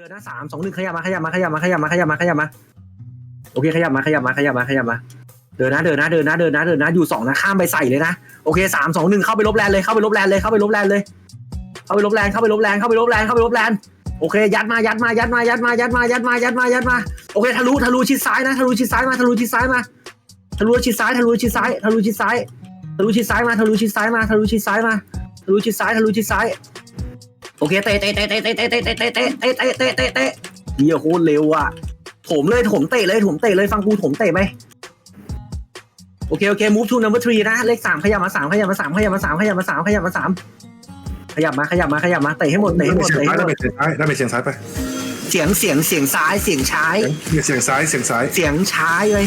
เดินนะสามสองหนึ่งขยับมาขยับมาขยับมาขยับมาขยับมาขยับมาโอเคขยับมาขยับมาขยับมาขยับมา เดินนะเดินนะเดินนะเดินนะเดินนะอยู่สองนะข้ามไปใส่เลยนะโอเคสามสองหนึ่งเข้าไปลบแลนเลยเข้าไปลบแลนเลยเข้าไปลบแลนเลย เข้าไปลบแลนเข้าไปลบแลนเข้าไปลบแลนเข้าไปลบแลนโอเคยัดมายัดมายัดมายัดมายัดมายัดมายัดมายัดมาโอเคทะลุทะลุชิดซ้ายนะทะลุชิดซ้ายมาทะลุชิดซ้ายมาทะลุชิดซ้ายทะลุชิดซ้ายทะลุชิดซ้ายทะลุชิดซ้ายมาทะลุชิดซ้ายมาทะลุชิดซ้ายมาทะลุชิดซ้ายทะลุชิดซ้าย โอเคเตะเตะเตะเตะเตะเตะเตะเตะเตะเตะเตะเตะเตะเตะเตะเฮียโคตรเร็วอะโถมเลยโถมเตะเลยโถมเตะเลยฟังกูโถมเตะไหมโอเคโอเค move to number three นะเลขสามขยับมาสามขยับมาสามขยับมาสามขยับมาสามขยับมาสามขยับมาขยับมาขยับมาเตะให้หมดเตะให้หมดเตะให้หมได้ดไปเสียงซ้ายได้ไปเสียงซ้ายไปเสียงเสียงเสียงซ้ายเสียงช้ายเสียงซ้ายเสียงซ้ายเสียงช้ายเลย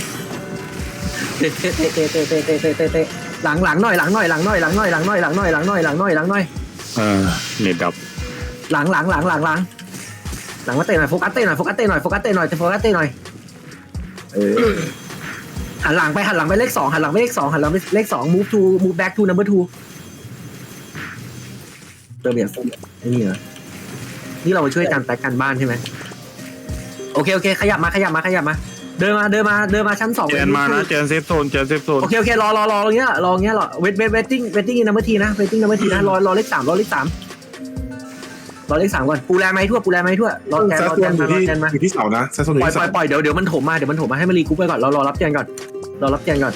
เตะเตะเตะเตะเตะเตะเตะเตะเตะหลังหลังหน่อยหลังหน่อยหลังหน่อยหลังหน่อยหลังหน่อยหลังหน่อยหลังหน่อยหลังหน่อยหลังหน่อยเออเน็ตดับ หลังหลังหลังหลังหลังหลังมาเตะหน่อยโฟกัสเตะหน่อยโฟกัสเตะหน่อยโฟกัสเตะหน่อยโฟกัสเตะหน่อยเออหันหลังไปหันหลังไปเลขสองหันหลังไปเลขสองหันหลังไปเลขสอง move to move back to number two เติมอย่างไอ้นี่เหรอนี่เรามาช่วยกันแต่กันบ้านใช่ไหมโอเคโอเค ขยับมาขยับมาขยับมา เดินมาเดินมาเดินมาชั้นสองเจนมานะเจนเซฟโซนเจนเซฟโซนโอเคโอเครอรอรออย่างเงี้ยรออย่างเงี้ยรอเวทเวทเวทติ้งเวทติ้งนัมเบอร์ทีนะเวทติ้งนัมเบอร์ทีนะรอรอเลขสามรอเลขสาม รอเลขสามก่อนปูแลไหมทั่วปูแลไหมทั่วรอแจนแซรสอโซแจนนอมายู่รอที่แจนมาอยู่ที่เสานะแซสโซนอปยู่ล่อยที่ปล่อยเสาปล่อยเดี๋ยวเดี๋ยวมันโถมมาเดี๋ยวมันโถมมาให้มารีกรุ๊ปไปก่อนเรารอรับแจนก่อนรอรับแจนก่อน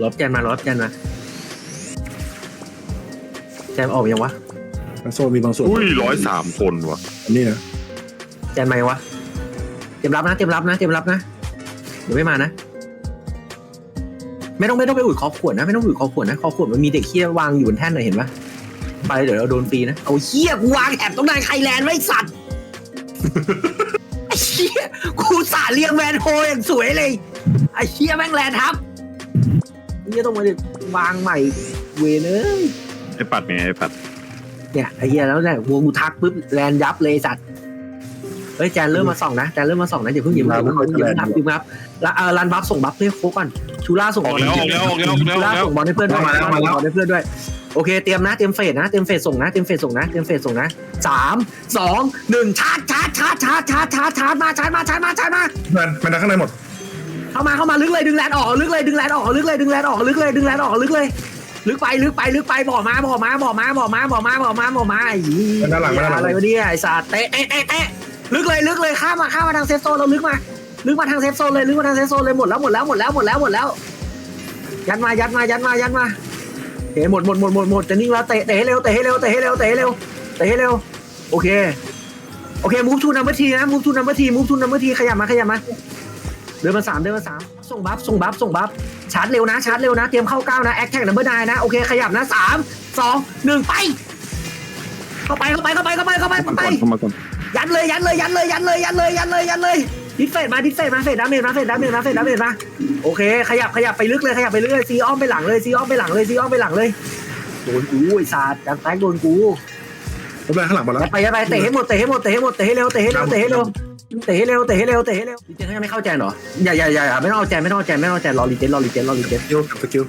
รอรับแจนมารอรับแจนมาแจนออกยังวะแซสโซนมีบางส่วนอุ้ยร้อยสามคนว่ะอันนี้นะแจนมายังวะเตรียมรับนะเตรียมรับนะเตรียมรับนะเดี๋ยวไม่มานะ ไม่ต้องไม่ต้องไปอุดคอขวดนะไม่ต้องอุดคอขวดนะคอขวดมันมีเด็กเคี้ยวางอยู่บนแท่นหน่อยเห็นปะไปเดี๋ยวเราโดนฟรีนะเอาเคี้ยกูวางแอบตรงนั้นใครแลนด์ไว้สัตว์ไอ้เคี้ยกูสาเรียงแวนโฮอย่างสวยเลยไอ้เคี้ยแม่งแลนด์ทับนี่ต้องมาวางใหม่เวเนยไอ้ปัดไงไอ้ปัดเนี่ยไอ้เหี้ยแล้วเนี่ยวัวกูทักปุ๊บแลนยับเลยสัตว์ เฮ้ยแจนเริ่มมาส่องนะแจนเริ่มมาส่องนะอย่าเพิ่งหยิบอย่าเพิ่งหยิบครับหยิบครับแล้วเออรันบัฟส่งบัฟให้โค้กก่อนชูล่าส่งออบกอลแล้วออกแล้วออกแล้วออกแล้วออกแล้วส่งบอลให้เพื่อนด้วยส่งบอลให้เพื่อนด้วยโอเคเตรียมนะเตรียมเฟสนะเตรียมเฟสส่งนะเตรียมเฟสส่งนะเตรียมเฟสส่งนะสามสองหนึ่งชาร์จชาร์จชาร์จชาร์จชาร์จชาร์จชาร์จมาชาร์จมาชาร์จมาชาร์จมาแมนแมนดังข้างในหมดเข้ามาเข้ามาลึกเลยดึงแลนออกลึกเลยดึงแลนออกลึกเลยดึงแลนออกลึกเลยดึงแลนออกลึกเลยลึกไปลึกไปลึกไปบ่อมาบ่อมาบ่อมาบ่อมาบ่อมาบ่อมาบ่อมาไอ้แมนด้านหลังแมนด้านหลังอะไรวะเนี่ยไอ้สัตว์เตะเตะเตะเตะ ลึกเลยลึกเลยข้ามมาข้ามมาทางเซฟโซนเราลึกมา ลึกมาทางเซฟโซนเลยลึกมาทางเซฟโซนเลยหมดแล้วหมดแล้วหมดแล้วหมดแล้วหมดแล้ว ยัดมายัดมายัดมายัดมาเตะหมดหมดหมดหมดหมดจะนิ่งแล้วเตะเตะให้เร็วเตะให้เร็วเตะให้เร็วเตะให้เร็วเตะให้เร็วโอเคโอเคมูฟทูนัมเบอร์ทีนะมูฟทูนัมเบอร์ทีมูฟทูนัมเบอร์ทีขยับมาขยับมาเดินมาสามเดินมาสามส่งบัฟส่งบัฟส่งบัฟชาร์จเร็วนะชาร์จเร็วนะเตรียมเข้าเก้านะแอคแท็กนัมเบอร์นนะโอเคขยับนะสามสองหนึ่งไป เข้าไปเข้าไปเข้าไปเข้าไปเข้าไปเข้าไป เข้ามาก่อนยัดเลยยัดเลยยัดเลยยัดเลยยัดเลยยัดเลยยัดเลยดิสเฟดมาดิสเฟดมาเฟดดาเมจมาเฟดดาเมจมาเฟดดาเมจมาโอเค ขยับขยับไปลึกเลยขยับไปลึกเลยซีอ้อมไปหลังเลยซีอ้อมไปหลังเลยซีอ้อมไปหลังเลยโดนกูไอ้สัตว์จังแตกโดนกูรถแรงข้างหลังมาแล้ว ยัดไปยัดไปเตะให้หมดเตะให้หมดเตะให้หมดเตะให้เร็วเตะให้เร็วเตะให้เร็วเตะให้เร็วเตะให้เร็วเตะให้เร็วลีเจนเขายังไม่เข้าแจนเหรออย่าอย่าอย่าอย่าไม่ต้องเอาแจนไม่ต้องเอาแจนไม่ต้องเอาแจนรอลีเจนรอลีเจนรอลีเจนสกิลสกิล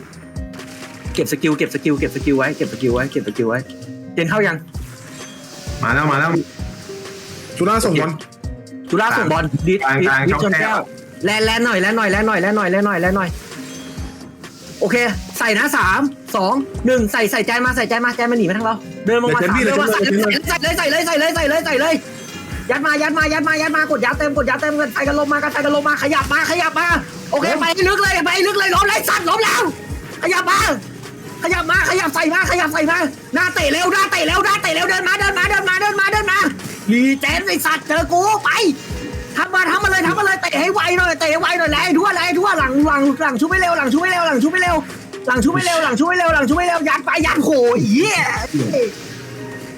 เก็บสกิลเก็บสกิลเก็บสกิลไว้เก็บสกิลไว้เก็บสกิลไว้เจนเข้ายังมาแล้วมาแล้ว ชูล่าส่งบอล จุฬาส่งบอลดิดกลางดิดกลางดิดช่องชนแก้แก้ว วแลนแลนหน่อยแลนหน่อยแลนหน่อยแลนหน่อยแลนหน่อยแลนหน่อย โอเค ใส่นะสามสองหนึ่งใส่ใส่ใจมาใส่ใจมาใจมาหนีมาทางเรา เดินมามาสามเดินมาใส่ใส่เลยใส่เลยใส่เลยใส่เลยใส่เลย ยัดมายัดมายัดมายัดมากดยัดเต็มกดยัดเต็มกันใส่กันลงมากันใส่กันลงมาขยับมาขยับมาโอเคไปลึกเลยไปลึกเลยล้มเลยสัตว์ล้มแล้ว ขยับมาขยับมาขยับใส่มาขยับใส่มาหน้าเตะเร็วหน้าเตะเร็วหน้าเตะเร็วเดินมาเดินมาเดินมาเดินมาเดินมา ลีเจนไอสัตว์เจอกูไปทำมาทำมาเลยทำมาเลยเตะให้ไวหน่อยเตะให้ไวหน่อยแรงทั่วแรงทั่วหลังหลังหลังชุบไม่เร็วหลังชุบไม่เร็วหลังชุบไม่เร็วหลังชุบไม่เร็วหลังชุบไม่เร็วหลังชุบไม่เร็วยัดไปยัดโหเหี้ย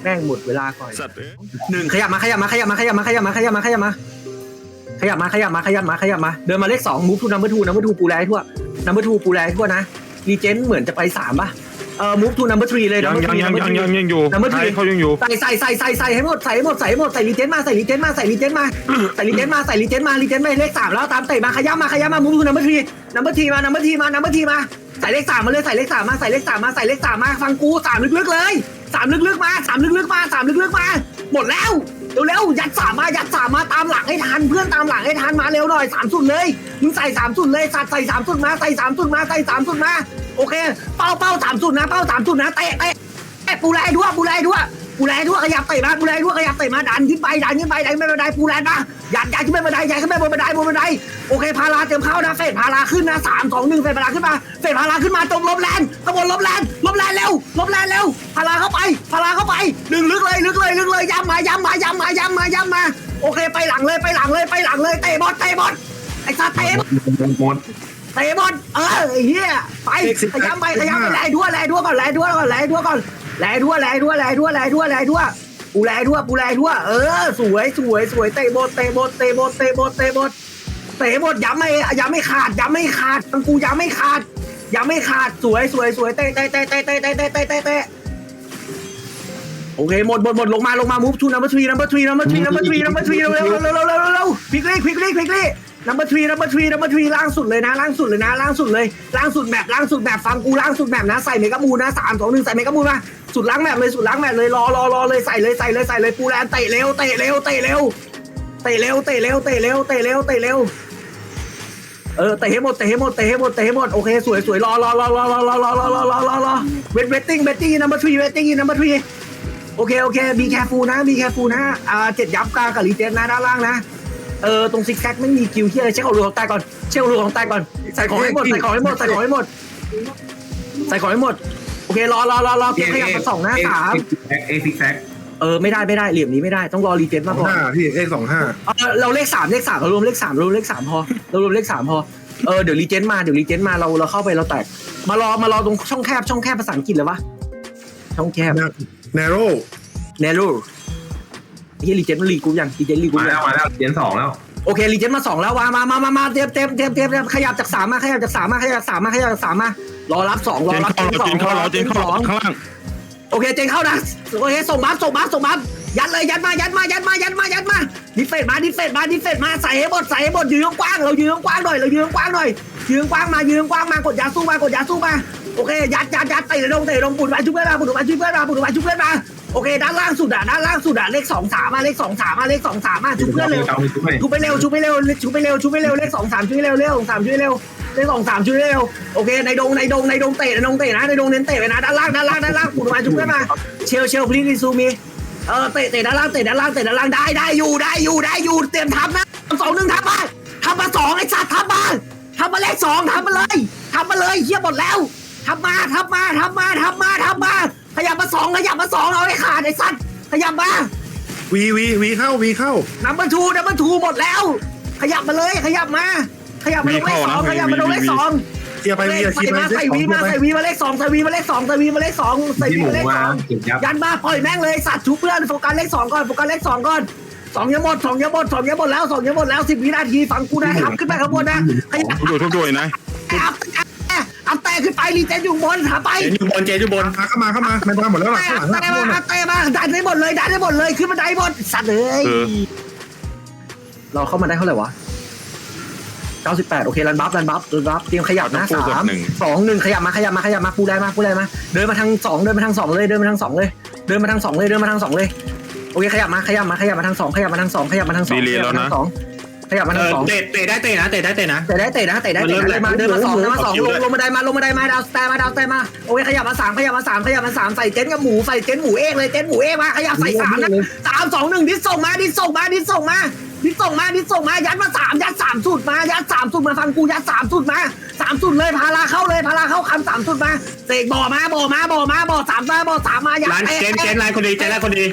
แม่งหมดเวลาก่อนสัตว์เอ้ยหนึ่งขยับมาขยับมาขยับมาขยับมาขยับมาขยับมาขยับมาขยับมาขยับมาขยับมาขยับมาเดินมาเลขสองมูฟทูนัมเบอร์ทูนัมเบอร์ทูปูแลให้ทั่วนัมเบอร์ทูปูแลให้ทั่วนะรีเจนเหมือนจะไปสามป่ะ เอ่อมูฟทูนัมเบอร์ทรีเลยยังยังยังยังยังยังอยู่ Number ใช่ three เขายังอยู่ ใส่ใส่ใส่ใส่ใส่ให้หมดใส่ให้หมดใส่ให้หมดใส่รีเจนมาใส่รีเจนมาใส่รีเจนมาใส่รีเจนมาใส่รีเจนมารีเจนมาเลขสามแล้วตามเตะมาขย้ำมาขย้ำมามูฟทูนัมเบอร์ทรีนัมเบอร์ทีมานัมเบอร์ทีมานัมเบอร์ทีมาใส่เลขสามมาเลยใส่เลขสามมาใส่เลขสามมาใส่เลขสามมาฟังกูสามลึกๆเลยสามลึกๆมาสามลึกๆมาสามลึกๆมา หมดแล้วเร็วๆยัดสามมายัดสามมาตามหลังให้ทันเพื่อนตามหลังให้ทันมาเร็วหน่อยสามสุดเลยมึงใส่สามสุดเลยสัตว์ใส่สามสุดมาใส่สามสุดมาใส่สามสุดมา โอเค เป้าเป้าสามสุดนะ เป้าสามสุดนะเตะเตะเตะปูแลด้วยปูแลด้วยปูแลด้วยขยับเตะมาปูแลด้วยขยับเตะมาดันขึ้นไปดันขึ้นไปดันขึ้นไปบันไดปูแลมายัดยัดขึ้นไปบันไดยัดขึ้นไปบนบันไดบนบันไดโอเคพาราเตรียมเข้านะเฟดพาราขึ้นนะสามสองหนึ่งเฟดพาราขึ้นมาเฟดพาราขึ้นมาจงลบแลนขบวนลบแลนลบแลนเร็วลบแลนเร็วพาราเข้าไปพาราเข้าไปดึงลึกเลยลึกเลยลึกเลยย้ำมาย้ำมาย้ำมาย้ำมาย้ำมาโอเคไปหลังเลยไปหลังเลยไปหลังเลยเตะบอลเตะบอลไอ้สัตว์เตะ ตะบอลเออไอ้เหี้ยไปขย้ำไปขย้ำไปแลดัวแลดัวก่อนแลดัวก่อนแลดัวก่อนแลดัวแลดัวแลดัวแลดัวแลดัวปูแลดัวปูแลดัวเออสวยสวยสวยเตะบอลเตะบอลเตะบอลเตะบอลเตะบอลเตะบอลย้ำไม่ย้ำไม่ขาดย้ำไม่ขาดกูย้ำไม่ขาดย้ำไม่ขาดสวยสวยสวยเตะเตะเตะเตะเตะเตะเตะเตะเตะเตะโอเคหมดหมดหมดลงมาลงมา move to number three number three number three number three number three เร็วเร็วเร็วเร็วเร็วเร็วเร็วพลิกลี่พลิกลี่พลิกลี่ number three number three number three ล่างสุดเลยนะล่างสุดเลยนะล่างสุดเลยล่างสุดแบบล่างสุดแบบฟังกูล่างสุดแบบนะใส่เมกะมูนะสามสองหนึ่งใส่เมกะมูมาสุดล้างแบบเลยสุดล้างแบบเลยรอรอรอเลยใส่เลยใส่เลยใส่เลยปูแลนเตะเร็วเตะเร็วเตะเร็วเตะเร็วเตะเร็วเตะเร็วเตะเร็วเตะเร็วเออเตะให้หมดเตะให้หมดเตะให้หมดเตะให้หมดโอเคสวยสวยรอรอรอรอรอรอรอรอรอรอรอรอเวทเวทติ้งเวทติ้ง number three เวทติ้ง number three โอเคโอเคมีแคฟูนะมีแคฟูนะอ่าเจ็ดยับกลางกับรีเจนนะด้านล่างนะ เออตรงซิกแซกไม่มีคิวที่อะไรเช็คเอารูของใตายก่อนเช็คเอารูของใตายก่อนใส่ของให้หมดใส่ของให้หมดใส่ของให้หมดใส่ของให้หมดโอเครอรอรอรอเก็บขยับมาสองหน้าสามเอซิกแซกเออไม่ได้ไม่ได้เหลี่ยมนี้ไม่ได้ต้องรอรีเจนสมาองก่อนห้าพี่เอสองห้าเออเราเลขสามเลขสามเรารวมเลขสามเรารวมเลขสามพอเรารวมเลขสามพอเออเดี๋ยวรีเจนมาเดี๋ยวรีเจนมาเราเราเข้าไปเราแตก มารอมารอตรงช่องแคบช่องแคบภาษาอังกฤษเลยวะช่องแคบเนโร่ เนรูไอ้เหี้ยรีเจนมันรีกูยังรีเจนรีกูมายัแล้งวมาแล้วเรียนสองแล้วโอเครีเจนมาสองแล้ววามามามามาเตรียมเตรียมเตรียมเตรียมเตรียมขยับจากสามมาขยับจากสามมาขยับจากสามมาขยับจากสามมารอรับสองรอเจนรับเข้าเราเจนเข้าเราเจนเข้าสอง ข้างล่างโอเคเจนเข้านะโอเคส่งบัฟส่งบัฟส่งบัฟยัดเลยยัดมายัดมายัดมายัดมายัดมาดิเฟตมาดิเฟตมาดิเฟตมาใส่ให้หมดใส่ให้หมดยืนกว้างเรายืนกว้างหน่อยเรายืนกว้างหน่อยยืนกว้างมายืนกว้างมากดยาสู้มากดยาสู้มาโอเคยัดยัดยัดเตะลงเตะลงปุ่นไปชุบเพื่อนมาปุ่นไปชุบเพื่อนมาปุ่นไปชุบเพื่อนมา โอเคด้านล่างสุดอะด้านล่างสุดอะเลขสองสามมาเลขสองสามมาเลขสองสามมาชุบเพื่อนเร็วเจ้ามีทุกไหมชูไปเร็วชูไปเร็วชูไปเร็วชูไปเร็วเลขสองสามชูไปเร็วเลขสองสามชูไปเร็วเลขสองสามชูไปเร็วโอเคในดงในดงในดงเตะในดงเตะนะในดงเน้นเตะไปนะด้านล่างด้านล่างด้านล่างปูมาชูเพื่อนมาเชลเชลพลีซูมีเออเตะเตะด้านล่างเตะด้านล่างเตะด้านล่างได้ได้อยู่ได้อยู่ได้อยู่เตรียมทำนะสองหนึ่งทำมาทำมาสองไอ้สัตว์ทำมาทำมาเลขสองทำมาเลยทำมาเลยเฮียหมดแล้วทำมาทำมาทำมาทำมาทำมา ขยับมาสองขยับมาสองเอาให้ขาดไอ้สัตว์ขยับมาวีวีวีเข้าวีเข้า นัมเบอร์ทูนัมเบอร์ทูหมดแล้ว ขยับมาเลยขยับมา ขยับมาลงเลขสองขยับมาลงเลขสองเกียร์ไปวีอาชีใส่พมาไปใส่วีมาใส่วีมาเลขสองใส่วีมาเลขสองใส่วีมาเลขสองใส่ที่วีหมูมาเลขมาสองเก็บยับยันมาปล่อยแม่งเลยสัตว์ชูเพื่อนโฟกัสเลขสองก่อนโฟกัสเลขสองก่อนสองยังหมดสองยังหมดสองยังหมดแล้วสองยังหมดแล้วสิบวินาทีฟังกูนะครับขึ้นไปข้างบนนะขยับทุกด้วยทุกด้วยนะอัพ อัพแต่ขึ้นไปรีเจนอยู่บนหาไปเจนอยู่บนเจนอยู่บนเข้ามาเข้ามาในบ้านหมดแล้วหลังแต่ข้างหลังแต่ข้างหมาลังแต่มาดันได้หมดเลยดันได้หมดเลยขึ้นมาได้หมดสัตว์เลยเออเราเข้ามาได้เท่าไหร่วะ98โอเครันบัฟรันบัฟรันบัฟเตรียมขยับนะต้องพูดสามหนึ่งสองหนึ่งขยับมาขยับมาขยับมาปูแรงมาปูแรงมาเดินมาทางสองเดินมาทางสองเลยเดินมาทางสองเลยเดินมาทางสองเลยเดินมาทางสองเลยโอเคขยับมาขยับมาขยับมาทางสองขยับมาทางสองขยับมาทางสองดีเลยแล้วนะ ขยับมาเอทางอสองเตะเตะได้เตะนะเตะได้เตะนะเตะได้เตะนะเตะได้เตะนะเดินมาเดินมาสองเดินมาสองลงลงบันไดมาลงบันไดมาดาวสแตร์มาดาวสแตร์มาโอเคขยับมาสามขยับมาสามขยับมาสามใส่เจนกับหมูใส่เจนหมูเอกเลยเจนหมูเอกมาขยับใส่สามนะสามสองหนึ่งดิสส่งมาดิสส่งมาดิสส่งมาดิสส่งมาดิสส่งมายัดมาสามยัดสามสุดมายัดสามสุดมาฟังกูยัดสามสุดมาสามสุดเลยพาราเข้าเลยพาราเข้าคำสามสุดมาเสกบ่อมาบ่อมาบ่อมาบ่อสามมาบ่อสามมายัดร้านเจนเจนร้านคนดีเจนร้านคนดี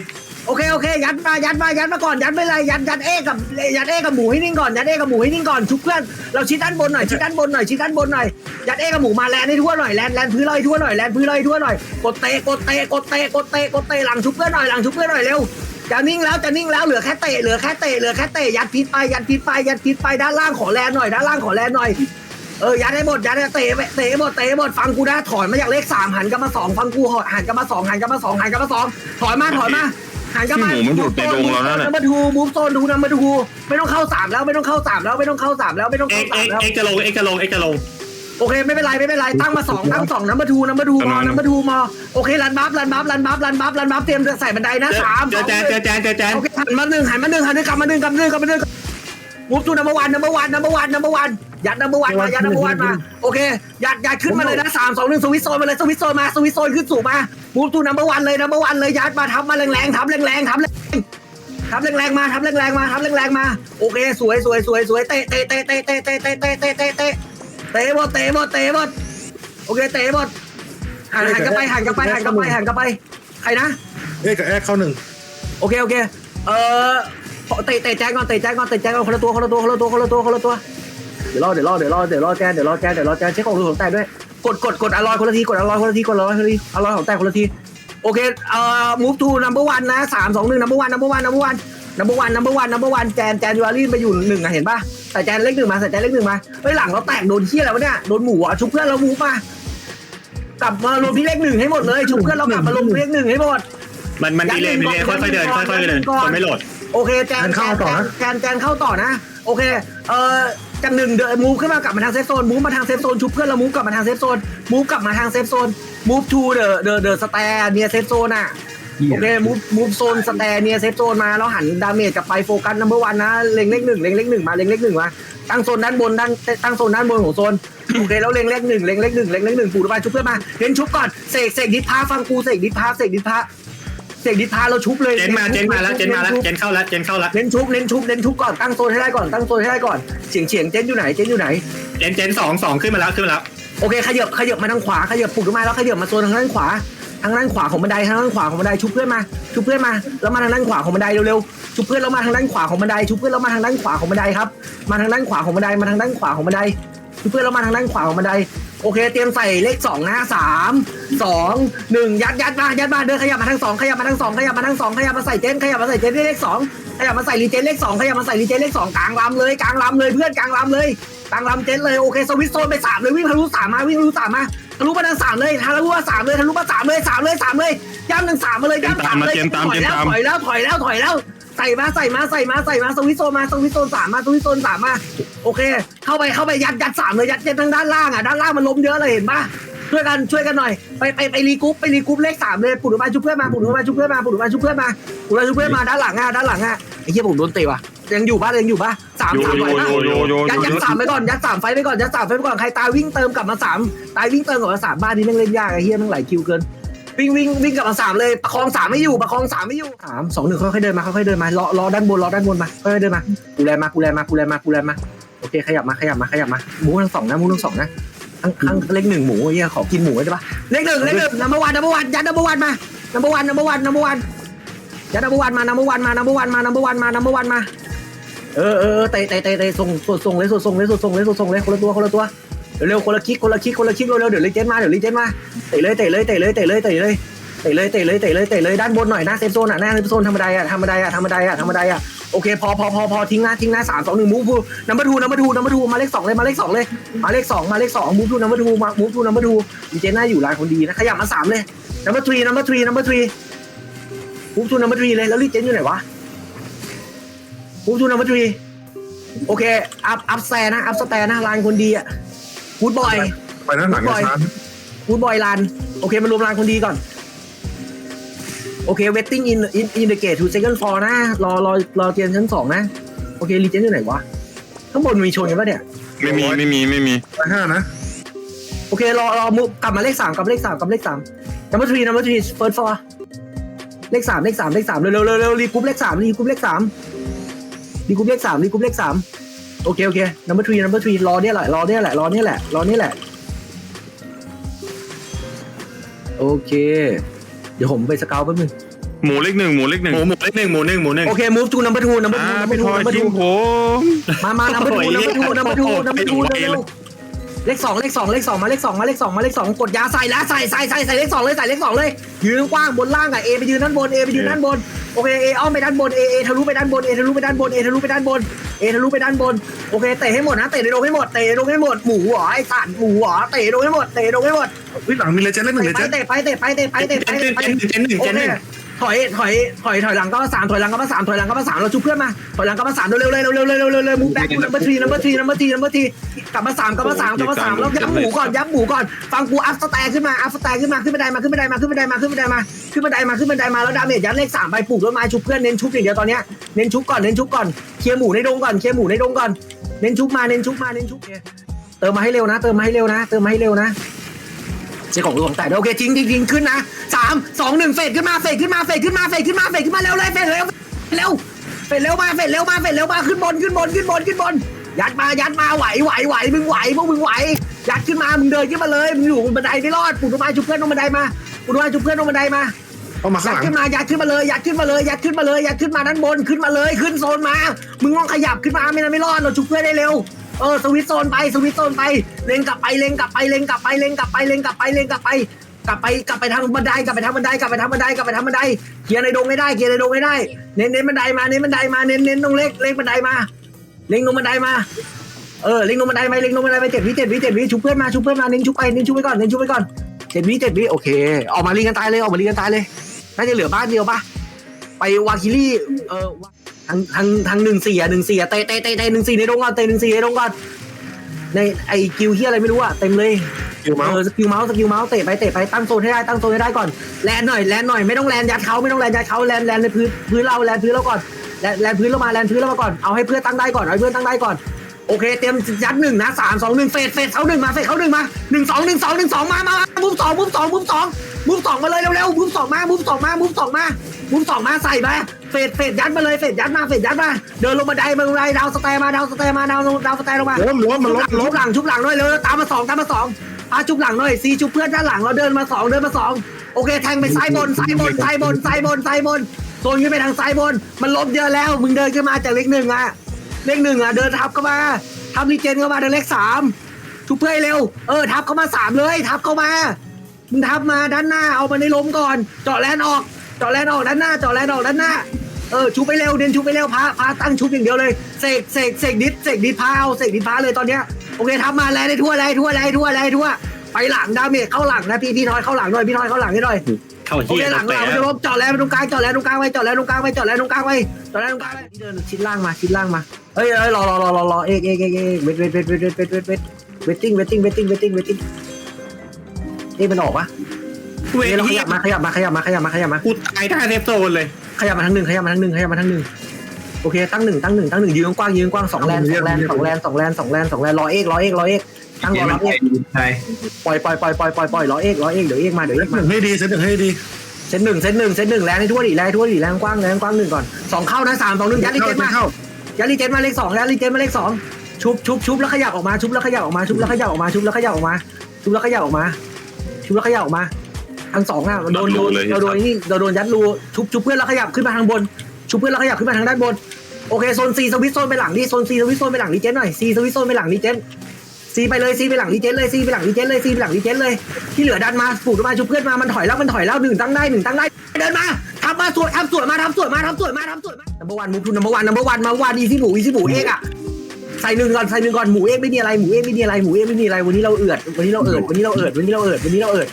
โอเคโอเค ยัดมายัดมายัดมาก่อนยัดไปเลยยัดยัดเอกับยัดเอกับหมูให้นิ่งก่อนยัดเอกับหมูให้นิ่งก่อนชุบเพื่อนเราชิดด้านบนหน่อยชิดด้านบนหน่อยชิดด้านบนหน่อยยัดเอกับหมูมาแลนให้ทั่วหน่อยแลนแลนพื้นเลยทั่วหน่อยแลนพื้นเลยทั่วหน่อยกดเตะกดเตะกดเตะกดเตะกดเตะหลังชุบเพื่อนหน่อยหลังชุบเพื่อนหน่อยเร็วจะนิ่งแล้วจะนิ่งแล้วเหลือแค่เตะเหลือแค่เตะเหลือแค่เตะยัดพิษไปยัดพิษไปยัดพิษไปด้านล่างขอแลนหน่อยด้านล่างขอแลนหน่อยเออยัดให้หมดยัดให้เตะเตะหมดเตะหมดฟังกูนะถอยมาจากเลขสามหันกลับมาสองฟังกูหันกลับมาสองหันกลับมาสองหันกลับมาสองถอยมาถอยมา หันกลับมาที่หมูมันอยู่ในดงเรานั่นน่ะ มาดูมูฟโซนดูนะมาดูไม่ต้องเข้าสามแล้วไม่ต้องเข้าสามแล้วไม่ต้องเข้าสามแล้วไม่ต้องเอ็เข้ากสาเอ็มกแล้วเอ็กจะลงเอ็กจะลงเอ็กจะลงโอเคไม่เป็นไรไม่เป็นไรตั้งมาสองตั้งสองนัมเบอร์ทูนัมเบอร์ทูมอนัมเบอร์ทูมอโอเครันบัฟรันบัฟรันบัฟรันบัฟรันบัฟเตรียมใส่บันไดนะสามเจอแจนเจอแจนเจอแจนโอเคหันมาหนึ่งหันมาหนึ่งหันหนึ่งกลับมาหนึ่งกลับมาหนึ่งกลับมาหนึ่งมูฟทูนัมเบอร์วันนัมเบอร์วันนัมเบอร์วันนัมเบอร์วัน ยัดนัมเบอร์วันมายัดนัมเบอร์วันมาโอเคยัดยัดขึ้นมาเลยนะสามสองหนึ่งสวิตโซนมาเลยสวิตโซนมาสวิตโซนขึ้นสูงมามูฟทูนัมเบอร์วันเลยนัมเบอร์วันเลยยัดมาทำมาแรงๆทำแรงๆทำแรงทำแรงๆมาทำแรงๆมาทำแรงๆมาโอเคสวยสวยสวยสวยเตะเตะเตะเตะเตะเตะเตะเตะเตะเตะเตะเตะหมดเตะหมดเตะหมดโอเคเตะหมดหันหันกลับไปหันกลับไปหันกลับไปหันกลับไปใครนะเอ๊กับแอคเข้าหนึ่งโอเคโอเคเออเตะเตะแจ้งก่อนเตะแจ้งก่อนเตะแจ้งก่อนคนละตัวคนละตัวคนละตัวคนละตัวคนละตัวเดี๋ยวรอเดี๋ยวรอเดี๋ยวรอเดี๋ยวรอแจ้งเดี๋ยวรอแจ้งเดี๋ยวรอแจ้งเช็คของรูของแตกด้วยกดกดกดอลอยคนละทีกดอลอยคนละทีกดอลอยคนละทีอลอยของแตกคนละทีโอเคเอ่อ move to number one นะสามสองหนึ่ง number one number one number one number one number one number one แจนแจนยูอารีนไปอยู่หนึ่งอะเห็นป่ะใส่แจนเลขหนึ่งมาใส่แจนเลขหนึ่งมาเฮ้ยหลังเราแตกโดนเที่ยอะไรวะเนี่ยโดนหมูอะชุบเพื่อนเรามูฟมากลับมารวมที่เลขหนึ่งให้หมดเลยชุบเพื่อนเรากลับมารวมที่เลขหนึ่งให้หมดมันมันดีเลยดีเลยค่อยๆเดินค่อยๆเดินคนไม่โหลดโอเคแจนแจนแจนแจนเข้าต่อนะ โอเค เอ่อ จากหนึ่งเดินมูฟขึ้นมากลับมาทางเซฟโซนมูฟมาทางเซฟโซนชุบเพื่อนเรามูฟกลับมาทางเซฟโซนมูฟกลับมาทางเซฟโซนมูฟทูเดอะเดอะเดอะสแตร์เนียเซฟโซนอะโอเคมูฟมูฟโซนสแตร์เนียเซฟโซนมาแล้วหันดาเมจกลับไปโฟกัสนัมเบอร์วันนะเล็งเลขหนึ่งเล็งเลขหนึ่งมาเล็งเลขหนึ่งมาตั้งโซนด้านบนตั้งตั้งโซนด้านบนของโซนโอเคแล้วเล็งเลขหนึ่งเล็งเลขหนึ่งเล็งเลขหนึ่งปูดไปชุบเพื่อนมาเห็นชุบก่อนเสกเสกดิพาฟังกูเสกดิพาเสกดิพา เสกดิพาเราชุบเลยเจนมาเจนมาแล้วเจนมาแล้วเจนเข้าแล้วเจนเข้าแล้วเน้นชุบเน้นชุบเน้นชุบก่อนตั้งโซนให้ได้ก่อนตั้งโซนให้ได้ก่อนเฉียงเฉียงเจนอยู่ไหนเจนอยู่ไหนเจนเจนสองสองขึ้นมาแล้วขึ้นมาแล้วโอเคขยับขยับมาทางขวาขยับปลุกขึ้นมาแล้วขยับมาโซนทางด้านขวาทางด้านขวาของบันไดทางด้านขวาของบันไดชุบเพื่อนมาชุบเพื่อนมาแล้วมาทางด้านขวาของบันไดเร็วๆชุบเพื่อนแล้วมาทางด้านขวาของบันไดชุบเพื่อนแล้วมาทางด้านขวาของบันไดครับมาทางด้านขวาของบันไดมาทางด้านขวาของบันไดชุบเพื่อนแล้วมาทางด้านขวาของบันได โอเค เตรียมใส่เลขสองนะสามสองหนึ่งยัดยัดมายัดมาเดินขยับมาทางสองขยับมาทางสองขยับมาทางสองขยับมาใส่เจนขยับมาใส่เจนเลขสองขยับมาใส่รีเจนเลขสองขยับมาใส่รีเจนเลขสองกลางลำเลยกลางลำเลยเพื่อนกลางลำเลยกลางลำเต็นท์เลยโอเคสวิตช์โซนไปสามเลยวิ่งทะลุสามมาวิ่งทะลุสามมาทะลุมาทางสามเลยทะลุมาสามเลยทะลุมาสามเลยสามเลยสามเลยย่ำหนึ่งสามมาเลยย่ำสามเลยเจนตามถอยแล้วเจนตามถอยแล้วถอยแล้วถอยแล้ว ใส่มาใส่มาใส่มาใส่มาสวิตช์โซนมาสวิตช์โซนสามมาสวิตช์โซนสามมาโอเค เข้าไปเข้าไปยัดยัดสามเลยยัดเจนทางด้านล่างอะด้านล่างมันล้มเยอะเลยเห็นปะช่วยกันช่วยกันหน่อยไปไปไปรีกรุ๊ปไปรีกรุ๊ปเลขสามเลยปุดมาชุบเพื่อนมาปุดมาชุบเพื่อนมาปุดมาชุบเพื่อนมาปุดมาชุบเพื่อนมาด้านหลังอะด้านหลังอะไอ้เหี้ยผมโดนเตะว่ะยังอยู่ปะยังอยู่ปะสามโยสามโยไหวปะโยโยโยยัดยัดสามไปก่อนยัดสามไฟไปก่อนยัดสามไฟไปก่อนใครตายวิ่งเติมกลับมาสามตายวิ่งเติมกลับมาสามบ้านนี้แม่งเล่นยากไอ้เฮียแม่งไหลคิวเกิน วิ่งวิ่งวิ่งกลับมาสามเลยประคองสามไม่อยู่ประคองสามไม่อยู่สามสองหนึ่งค่อยๆเดินมาค่อยๆเดินมารอรอด้านบนรอด้านบนมาค่อยๆเดินมากูแลมากูแลมากูแลมากูแลมาโอเคขยับมาขยับมาขยับมาหมูทั้งสองนะหมูทั้งสองนะทั้งทั้งเลขหนึ่งหมูเฮียขอกินหมูได้ปะเลขหนึ่งเลขหนึ่งนัมเบอร์วันนัมเบอร์วันยัดนัมเบอร์วันมานัมเบอร์วันนัมเบอร์วันนัมเบอร์วันยัดนัมเบอร์วันมานัมเบอร์วันมานัมเบอร์วันมานัมเบอร์วันมานัมเบอร์วันมาเออเออเตะเตะเตะเตะส่งส่งส่งเลยส่งส่งเลยส่งส่งเลยส่งส่งเลยคนละตัวคนละตัว เร็วๆคนละคิกคนละคิกคนละคิกเร็วๆเดี๋ยวรีเจนมาเดี๋ยวรีเจนมาเตะเลยเตะเลยเตะเลยเตะเลยเตะเลยเตะเลยเตะเลยเตะเลยเตะเลยด้านบนหน่อยหน้าเซฟโซนอะหน้าเซฟโซนธรรมดาอะธรรมดาอะธรรมดาอะธรรมดาอะโอเคพอพอพอพอทิ้งนะทิ้งนะสามสองหนึ่งมูฟพูนัมเบอร์ทูนัมเบอร์ทูนัมเบอร์ทูมาเลขสองเลยมาเลขสองเลยมาเลขสองมาเลขสองมูฟทูนัมเบอร์ทูมามูฟทูนัมเบอร์ทูรีเจนหน้าอยู่ลายคนดีนะขยับมาสามเลยนัมเบอร์ทรีนัมเบอร์ทรีนัมเบอร์ทรีมูฟทูนัมเบอร์ทรีเลยแล้วรีเจนอยู่ไหนวะมูฟทูนัมเบอร์ทรีโอเคอัพอัพแซนะอัพสแตนะลานคนดีอะ ฟูดบอย ไปด้านหลังนะชาร์จฟูดบอยลานโอเคมารวมลานคนดีก่อน โอเค waiting in in in the gate to second floor นะ รอรอรอเตียนชั้นสองนะ โอเครีเจนอยู่ไหนวะ ข้างบนมีชนกันปะเนี่ย ไม่มีไม่มีไม่มีไปห้านะ โอเครอรอมุกลับมาเลขสามกลับมาเลขสามกลับมาเลขสาม number three number three first floor เลขสามเลขสามเลขสามเร็วเร็วเร็วเร็วรีกรุ๊ปเลขสามรีกรุ๊ปเลขสามรีกรุ๊ปเลขสามรีกรุ๊ปเลขสาม โอเคโอเค number three number three รอเนี่ยแหละรอเนี่ยแหละรอเนี่ยแหละรอเนี่ยแหละ โอเค เดี๋ยวผมไปสเกลแป๊บนึงหมูเล็กหนึ่งหมูเล็กหนึ่งหมูหมูเลขหนึ่งหมูหนึ่งหมูหนึ่งโอเค move to number two number อ่า two number พี่ two ทอย number จิ้ two มผม มามา number two โอ้ย number two number two โอ้ย number two ไปเร็วๆ เลขสองเลขสองเลขสองมาเลขสองมาเลขสองมาเลขสองกดยาใส่แล้วใส่ใส่ใส่ใส่เลขสองเลยใส่เลขสองเลยยืนกว้างบนล่างอะเอไปยืนด้านบนเอไปยืนด้านบนโอเคเออ้อมไปด้านบนเอเอทะลุไปด้านบนเอทะลุไปด้านบนเอทะลุไปด้านบนเอทะลุไปด้านบนโอเคเตะให้หมดนะเตะในโดงให้หมดเตะในโดงให้หมดหมูเหรอไอ้สัตว์หมูเหรอเตะในโดงให้หมดเตะในโดงให้หมดวิ่งหลังมีเลเจนด์เลขหนึ่งเลไปเจนด์เตะไปเตะไปเตะไปเตะไปเจนเตะไปเจนเจนหนึ่งโอเจนเคหนึ่ง ถอยถอยถอยถอยหลังก็มาสามถอยหลังก็มาสามถอยหลังก็มาสามเราชุบเพื่อนมาถอยหลังก็มาสามเร็วเร็วเลยเร็วเร็วเร็วเร็วเร็วมูแบ็คนัมเบอร์ทีนัมเบอร์ทีนัมเบอร์ทีนัมเบอร์ทีกลับมาสามกลับมาสามกลับมาสามเรายับหมูก่อนยับหมูก่อนฟังกูอัพสแตนขึ้นมาอัพสแตนขึ้นมาขึ้นบันไดมาขึ้นบันไดมาขึ้นบันไดมาขึ้นบันไดมาขึ้นบันไดมาขึ้นบันไดมาแล้วดาเมจยัดเลขสามไปปลูกต้นไม้ชุบเพื่อนเน้นชุบอย่างเดียวตอนเนี้ยเน้นชุบก่อนเน้นชุบก่อนเคลียร์หมูในดงก่อนเคลียร์หมูในดงก่อนเน้นชุบมาเน้นชุบมาเน้นชุบเติมมาให้เร็วนะเติมมาให้เร็วนะเติมมาให้เร็วนะ เจ๊ของหลวงแต่โอเคจริงจริงจริงขึ้นนะสามสองหนึ่งเฟดขึ้นมาเฟดขึ้นมาเฟดขึ้นมาเฟดขึ้นมาเฟดขึ้นมาเร็วเลยเฟดเร็วเร็วเฟดเร็วมาเฟดเร็วมาเฟดเร็วมาขึ้นบนขึ้นบนขึ้นบนขึ้นบน ยัดมายัดมาไหวไหวไหวมึงไหวพวกมึงไหวยัดขึ้นมามึงเดินขึ้นมาเลยมึงอยู่บนบันไดไม่รอดปุถุมาชุบเพื่อนลงบันไดมาปุถุมาชุบเพื่อนลงบันไดมาเข้ามาข้ายังดหลังขึ้นมายัดขึ้นมาเลยยัดขึ้นมาเลยยัดขึ้นมาเลยยัดขึ้นมาด้านบนขึ้นมาเลยขึ้นโซนมา มึงต้องขยับขึ้นมาไม่งั้นไม่รอดเราชุบเพื่อนได้เร็ว เออสวิตโซนไปสวิตโซนไปเล็งกลับไปเล็งกลับไปเล็งกลับไปเล็งกลับไปเล็งกลับไปเล็งกลับไป กลับไปกลับไปทางบันไดกลับไปทางบันไดกลับไปทางบันไดกลับไปทางบันไดเคลียร์ในดงไม่ได้เคลียร์ในดงไม่ได้เน้นเน้นบันไดมาเน้นบันไดมาเน้นเน้นตรงเล็กเล็กบันไดมา เล็งลงบันไดมาเออเล็งลงบันไดไปเล็งลงบันไดไปเจ็ดวิเจ็ดวิเจ็ดวิชุบเพื่อนมาชุบเพื่อนมาเน้นชุบไปเน้นชุบไปก่อนเน้นชุบไปก่อนเจ็ดวิเจ็ดวิโอเค ออกมาลีกันตายเลยออกมาลีกันตายเลยน่าจะเหลือบ้านเดียวปะไปวาคิลี่เออ ทางทางทางหนึ่งสี่อะหนึ่งสี่อะเตะเตะเตะเตะหนึ่งสี่ในดงก่อนเตะหนึ่งสี่ในดงก่อนในไอคิวเฮียอะไรไม่รู้อะเต็มเลยคิวเมาเอส์อสกิลเมาส์สกิลเมาส์เตะไปเตะไปตั้งโซนให้ได้ตั้งโซนให้ได้ก่อนแลนหน่อยแลนหน่อยไม่ต้องแลนยัดเขาไม่ต้องแลนยัดเขาแลนแลนในพื้นพื้นเราแลนพื้นเราก่อนแลนแลนพื้นเรามาแลนพื้นเรามาก่อนเอาให้เพื่อนตั้งได้ก่อนเอาให้เพื่อนตั้งได้ก่อนโอเคเตรียมยัดหนึ่งนะสามสองหนึ่งเฟดเฟดเขาหนึ่งมาเฟดเขาหนึ่งมาหนึ่งสองหนึ่งสองหนึ่งสองมามามุฟสองมุฟสองมุฟสองมุฟสองมาเลยเร็วๆมุฟสองมามุฟสองมามุฟสองมามุฟสองมาใส่มาเฟดเฟดยัดมาเลยเฟดยัดมาเฟดยัดมาเดินลงบันไดมาลงบันไดดาวสแตร์มาดาวสแตร์มาดาวดาวสแตร์ลงมาล้มล้มมันล้มชุล้บมหลังชุบหลังหน่อยเร็วตามมาสองตามมาสองอาชุบหลังหน่อยซีชุบเพื่อนด้านหลังเราเดินมาสองเดินมาสองโอเคแทงไปซ้ายบนซ้ายบนซ้ายบนซ้ายบนซ้ายบนโซนขึ้นไปทางซ้ายบน มันลบเยอะแล้วมึงเดินขึ้นมาจากเลขหนึ่งอะเลขหนึ่งอะเดินทับเข้ามาทับรีเจนเข้ามาเดินเลขสามชุบเพื่อนให้เร็วเออทับเข้ามาสามเลยทับเข้ามามึงทับมาด้านหน้าเอามาในล้มก่อนเจาะแลนออกเจาะแลนออกด้านหน้าเจาะแลนออกด้านหน้า เออชุบไปเร็วเดินชุบไปเร็วพาพาตั้งชุบอย่างเดียวเลยเสกเสกเสกดิสเสกดิสพาเอาเสกดิสพาเลยตอนเนี้ยโอเคทำมาแลนได้ทั่วแลนทั่วแลนทั่วแลนทั่วไปหลังดาเมจเข้าหลังนะพี่พี่น้อยเข้าหลังหน่อยพี่น้อยเข้าหลังให้หน่อยเข้าโอเฮีเคยหลังหลังจะลบเจาะแลนตรงกลางเจาะแลนตรงกลางไว้เจาะแลนตรงกลางไว้เจาะแลนตรงกลางไว้เจาะแลนตรงกลางไว้เดินชิ้นล่างมาชิ้นล่างมาเอ้ยเอ้ยรอรอรอรอรอเอกเอกเอกเอกเวทเวทเวทเวทเวทเวทเวทเวทเวทติ้งเวทติ้งเวทติ้งเวทติ้งเวทติ้งเอ๊ะมันออกปะเวเอ๊ะเราขทียับมาขยับมาขยับมาขยับมาขยับมากูตายท่าเซฟโซนเลย ขยับมาทางหนึ่งขยับมาทางหนึ่งขยับมาทางหนึ่งโอเคตั้งหนึ่งตั้งหนึ่งตั้งหนึ่งยืนกว้างยืนกว้างสองแลนสองแลนสองแลนสองแลนสองแลนสองแลนรอเอกรอเอกรอเอกตั้งรอรอเอกใช่ปล่อยปล่อยปล่อยปล่อยปล่อยปล่อยรอเอกรอเอกเดี๋ยวเอกมาเดี๋ยวเอกหมานึ่งให้ดีเซตหนึ่งให้ดีเซตหนึ่งเซตหนึ่งเซตหนึ่งแลนให้ทั่วดิแลนให้ทั่วดิแลนกว้างแลนกว้างหนึ่งก่อนสองเข้านะสามสองหนึ่งยัดลิเจนมาเข้ายัดลิเจนมาเลขสองยัดลิเจนมาเลขสองชุบชุบชุบแล้วขยับออกมาชุบแล้วขยับออกมาชุบแล้วขยับออกมาชุบแล้วขยับออกมาชุบแล้วขยับออกมาชุบแล้วขยับออกมา ทั้งสองอะโดนโดนเราโดนนี่เราโดนยัดรูชุบชุบเพื่อนแล้วขยับขึ้นมาทางบน ชุบเพื่อนแล้วขยับขึ้นมาทางด้านบนโอเคโซนซีสวิตโซนไปหลังดิโซนซีสวิตโซนไปหลังดีเจนหน่อยซีสวิตโซนไปหลังดีเจนซีไปเลยซีไปหลังดีเจนเลยซีไปหลังดีเจนเลยซีไปหลังดีเจนเลยที่เหลือดันมาปลูกมาชุบเพื่อนมามันถอยแล้วมันถอยแล้วหนึ่งตั้งได้หนึ่งตั้งได้เดินมาทำมาสวยทำสวยมาทำสวยมาทำสวยมาทำสวยมา number one มูทู number one number one มาวันอีซี่หมูอีซี่หมูเอกอะใส่หนึ่งก่อนใส่หนึ่งก่อนหมูเอกไม่มีอะไรหมูเอกไม่มีอะไรหมูเอกไม่มีอะไรวันนี้เราเอือดวันนี้เราเอือดวันนี้เราเอือดวันนี้เราเอือดวันนี้เราเอือด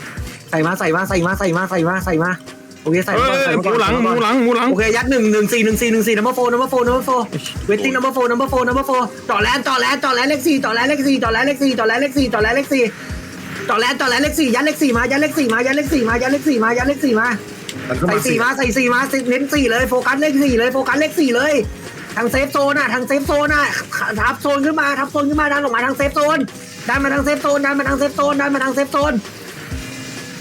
ใส่มาใส่มาใส่มาใส่มาใส่มาใส่มาโอเคใส่เอ้มาก่อนใส่ยมาหก่อมูนหลังหมูหลังหมูหลังโอเคยัดหนึ่งหนึ่งสี่หนึ่งสี่หนึ่งสี่ number four number four number four waiting number four number four number four ต่อแลนต่อแลนต่อแลนเลขสี่ต่อแลนเลขสี่ต่อแลนเลขสี่ต่อแลนเลขสี่ต่อแลนเลขสี่ต่อแลนต่อแลนเลขสี่ยัดเลขสี่มายัดเลขสี่มายัดเลขสี่มายัดเลขสี่มายัดเลขสี่มา มันเข้าใส่มาสี่สี่มาใส่สี่มาเน้นสี่เลยโฟกัสเลขสี่เลยโฟกัสเลขสี่เลย ทางเซฟโซนอะทางเซฟโซนอะทับโซนขึ้นมาทับโซนขึ้นมาดันออกมาทางเซฟโซนดันมาทางเซฟโซนดันมาทางเซฟโซนดันมาทางเซฟโซน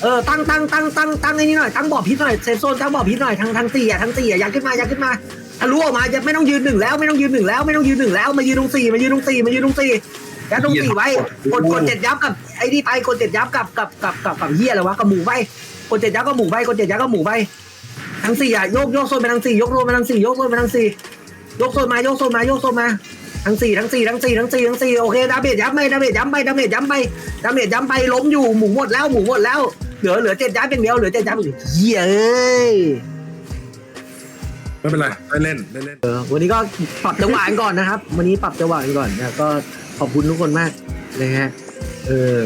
เออตั้งตั้งตั้งตั้งตั้งไอ้นี่หน่อยตั้งบ่อพิษหน่อยเซฟโซนตั้งบ่อพิษหน่อยทางทางสี่อะทางสี่อะยัดขึ้นมายัดขึ้นมาทะลุออกมาจะไม่ต้องยืนหนึ่งแล้วไม่ต้องยืนหนึ่งแล้วไม่ต้องยืนหนึ่งแล้วมายืนตรงสี่มายืนตรงสี่มายืนตรงสี่ยัดตรงสี่ไว้กดกดเจ็ดยับกับไอ้นี่ไปกดเจ็ดยับกับกับกับกับกับเฮียอะไรวะกับหมูไปกดเจ็ดยับกับหมูไปกดเจ็ดยับกับหมูไปทั้งสี่อะโยกโยกโซนไปทั้งสี่ยกโซนไปทั้งสี่ยกโซนไปทั้งสี่ยกโซนมายกโซนมายกโซนมาทั้งสี่ทั้งสี่ทั้งสี่ทั้งสี่ทั้งสี่โอเคดาเมจย้ำไปดาเมจย้ำไปดาเมจย้ำไปดาเมจย้ำไปล้มอยู่หมูหมดแล้วหมูหมดแล้ว เหลือเหลือเจ็ดย้ำอย่างเดียวเหลือเจ็ดย้ำอย่างเดียวเหี้ยเอ้ยไม่เป็นไรได้เล่นได้เล่น เออวันนี้ก็ปรับจังหวะกันก่อนนะครับ วันนี้ปรับจังหวะกันก่อนนะก็ขอบคุณทุกคนมากนะฮะเออ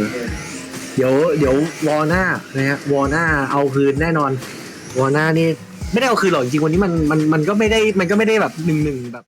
เดี๋ยวเดี๋ยววอหน้านะฮะวอหน้าเอาคืนแน่นอน วอหน้านี่ไม่ได้เอาคืนหรอกจริงๆวันนี้มันมันมันก็ไม่ได้มันก็ไม่ได้แบบหนึ่งหนึ่งแบบ